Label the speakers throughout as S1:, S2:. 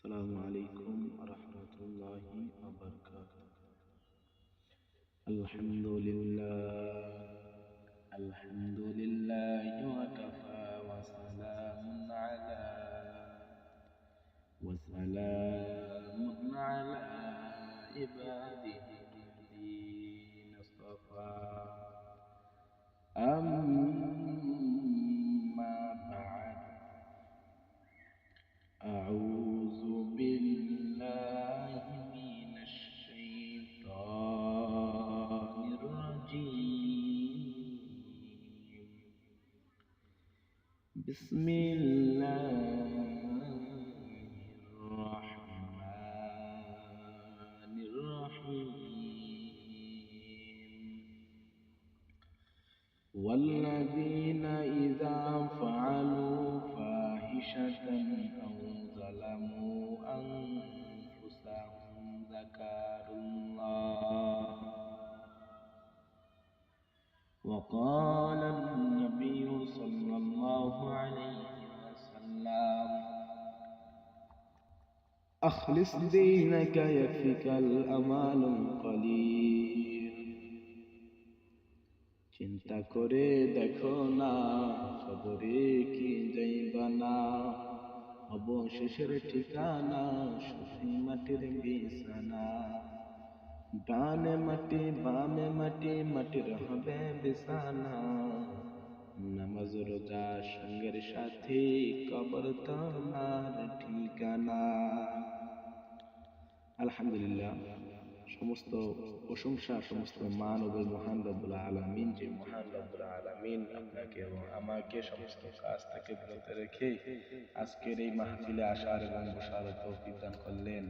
S1: السلام عليكم ورحمة الله وبركاته. الحمد لله الحمد لله وكفى. بسم الله الرحمن الرحيم. والذين إذا فعلوا فاحشة أو ظلموا أنفسهم ذكروا الله وقال النبي صلى الله عليه وسلم أخلص دينك يكفك الأمال القليل চিন্তা করে দেখো না খবরে কি যাইবা না অবশেষের ঠিকানা সুফি মাটির বিছানা ডানে মাটি বামে মাটি মাটির হবে বিছানা নামাজ রোজা সঙ্গের সাথে কবর তোমার ঠিকানা আলহামদুলিল্লাহ সমস্ত প্রশংসা সমস্ত মান ওই মহান রব্বুল আলমিন, যে মহান রব্বুল আলমিন আপনাকে এবং আমাকে সমস্ত কাজ থেকে বিরত রেখে আজকের এই মাহফিলে আসার এবং বসার তৌফিক দান করলেন।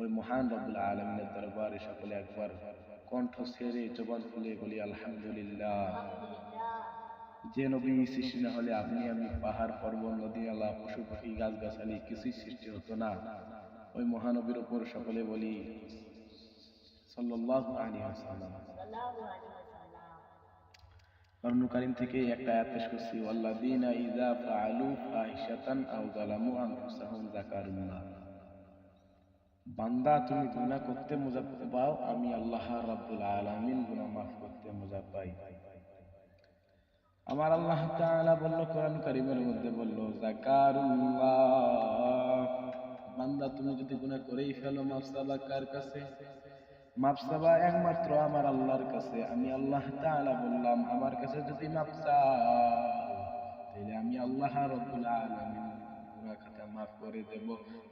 S1: ওই মহান রব্বুল আলমিনের দরবারে সকলে একবার কণ্ঠ ছেড়ে জবান খুলে বলি, আলহামদুলিল্লাহ। যে নবী সৃষ্টি না হলে আপনি আমি পাহাড়, পর্বত, নদী আল্লাহ পশু, পাখি গাছ গাছালি কিছুই সৃষ্টি হতো না। ওই মহানবীর উপর সকলে বলি আলাইহি ওয়াসাল্লাম। কারণ কারিম থেকে একটা আয়াত বান্দা, তুমি গুনাহ করতে মজা পাও, আমি আল্লাহ রাব্বুল আলামিন গুনাহ মাফ করতে মজা পাই। আমার আল্লাহ তাআলা বলল, কোরআন কারীমের মধ্যে বলল যাকারুল্লাহ বান্দা, তুমি যদি গুনাহ করেই ফেলো, মাফ চাবা কার কাছে? মাফ চাবা একমাত্র আমার আল্লাহর কাছে। আমি আল্লাহ তাআলা বললাম, আমার কাছে যদি মাফ চাও, তাহলে আমি আল্লাহ রাব্বুল আলামিন গুনাহ মাফ করে দেব।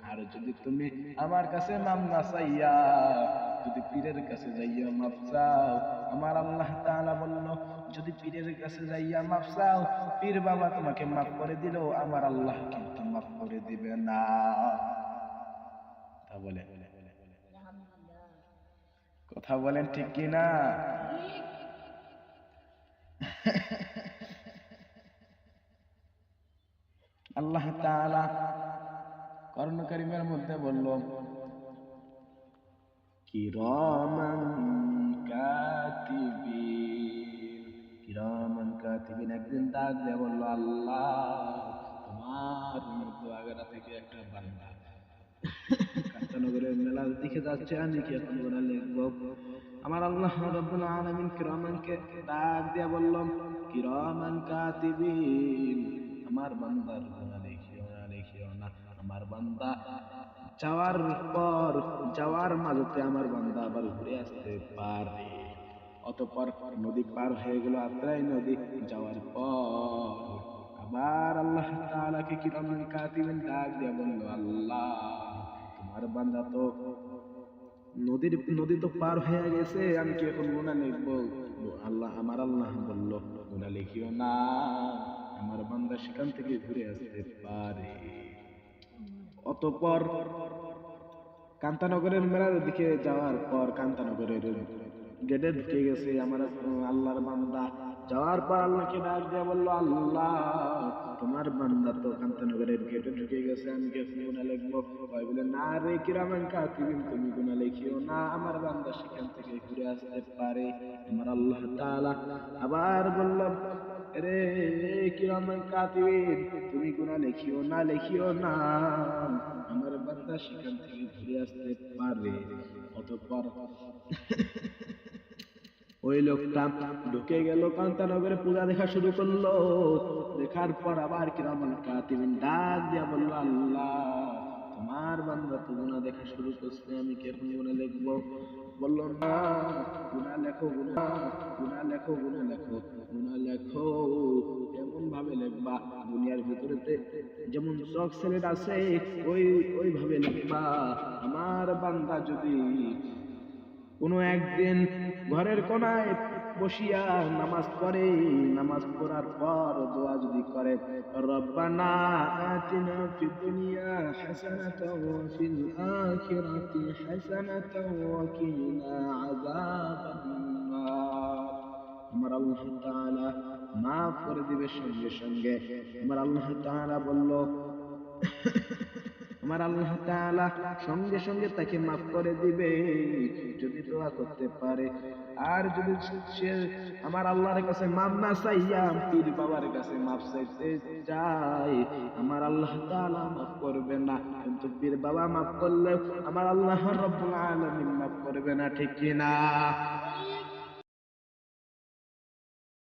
S1: আর যদি তুমি আমার কাছে না চাইয়া, যদি পীরের কাছে যাইয়া মাফ চাও, আমার আল্লাহ তাআলা বলল, যদি পীরের কাছে যাইয়া মাফ চাও, পীর বাবা তোমাকে মাফ করে দিল, আমার আল্লাহ কিন্তু মাফ করে দিবে না। তা বলে। কথা বলেন ঠিক কি না? আল্লাহ তাআলা করণ কারিমের মধ্যে বলল একদিন ডাক দিয়ে বলল, আল্লাহ, তোমার মতো আগারা থেকে একটা বান্দা। দিকে যাচ্ছে, আমি কি এখন গোনা লিখব? আমার আল্লাহ রব্বুল ডাক দিয়া বললাম কিরামান কাতিবিন, আমার বান্দার বান্দা। যাওয়ার পর, যাওয়ার মাঝতে আমার বান্দা আবার ঘুরে আসতে পারে। অতপর নদী পার হয়ে গেল আত্রাই নদী। যাওয়ার পর আবার আল্লাহ তাআলাকে কিরামান কাতিবিন ডাক দিয়া বলল, আল্লাহ, তোমার বান্দা তো নদীর, নদী তো পার হয়ে গেছে, আমি কি এখন গুণা লিখব? আল্লাহ, আমার আল্লাহ বলল গুণা লিখিও না, আমার বান্দা সেখান থেকে ঘুরে আসতে পারে। অতপর কান্তানগরের মেলার দিকে যাওয়ার পর কান্তানগরের গেটে ঢুকে গেছে আমার আল্লাহর বান্দা। যাওয়ার পর আল্লাহকে ডাক দিয়ে বলল, আল্লাহ, তোমার বান্দা তো কান্তানগরের গেটে ঢুকে গেছে, আমি কে গুণা লিখব? ভাই বলে, না রে কিরামান কাতিবিন, তুমি গুণা লিখিও না, আমার বান্দা সেখান থেকে ঘুরে আসতে পারে। আমার আল্লাহ তাআলা আবার বলল রে কিরামান কাতিবিন তুমি গুণা লিখিও না লিখিও না। আমার বান্দা সেখান থেকে ঘুরে আসতে পারে, অতঃপর ওই লোকটা ঢুকে গেল, কান্তানগরে পূজা দেখা শুরু করল। দেখার পর আবার কিরামান কাতিবিন ডাক দিয়া বলল, আল্লাহ, তোমার বান্দা তো গুণা দেখা শুরু করছে, আমি কি এখন গুণা লিখব? বলল, না গুণা লেখো গুণা গুণা লেখো গুণা লেখো গুণা লেখো যেমন চক ছেলেট আছে, ওই ওই ভাবে লিখবা আমার বান্দা যদি কোনো একদিন ঘরের কোনায় বসিয়া নামাজ পড়ে, নামাজ পড়ার পর দোয়া যদি করে, রব্বানা আতিনা ফিদ দুনিয়া হাসানাতাও ওয়া ফিল আখিরাতি হাসানাতাও ওয়া কিনা আযাবান নার আমার আল্লাহ তাআলা মাফ করে দিবে সঙ্গে সঙ্গে। আমার আল্লাহ তাআলা বলল আমার আল্লাহ তাআলা সঙ্গে সঙ্গে তাকে মাফ করে দিবে, যদি দোয়া করতে পারে। আর যদি সে আমার আল্লাহর কাছে মাফ না চাইয়া পীর বাবার কাছে মাফ চাইতে যায় আমার আল্লাহ তাআলা মাফ করবে না। কিন্তু পীর বাবা মাফ করলে আমার আল্লাহ রব্বুল আলামিন মাফ করবে না, ঠিক কি না